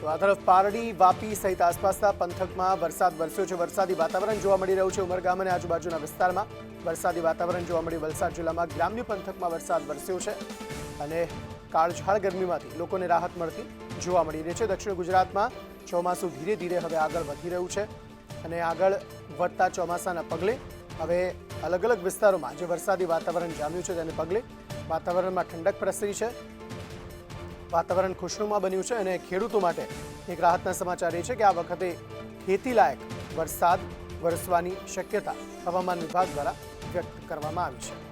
તો આ તરફ પારડી, વાપી સહિત આસપાસના પંથકમાં વરસાદ વરસ્યો છે. વરસાદી વાતાવરણ જોવા મળી રહ્યું છે ઉમરગામ અને આજુબાજુના વિસ્તારમાં. વરસાદી વાતાવરણ જોવા મળ્યું વલસાડ જિલ્લામાં. ગ્રામ્ય પંથકમાં વરસાદ વરસ્યો છે અને કાળઝાળ ગરમીમાંથી લોકોને રાહત મળતી જોવા મળી રહી છે. દક્ષિણ ગુજરાતમાં ચોમાસું ધીરે ધીરે હવે આગળ વધી રહ્યું છે અને આગળ વધતા ચોમાસાના પગલે હવે અલગ અલગ વિસ્તારોમાં જે વરસાદી વાતાવરણ જામ્યું છે તેને પગલે વાતાવરણમાં ઠંડક પ્રસરી છે. વાતાવરણ ખુશનુમા બન્યું છે અને ખેડૂતો માટે એક રાહતના સમાચાર એ છે કે આ વખતે ખેતીલાયક વરસાદ વરસવાની શક્યતા હવામાન વિભાગ દ્વારા વ્યક્ત કરવામાં આવી છે.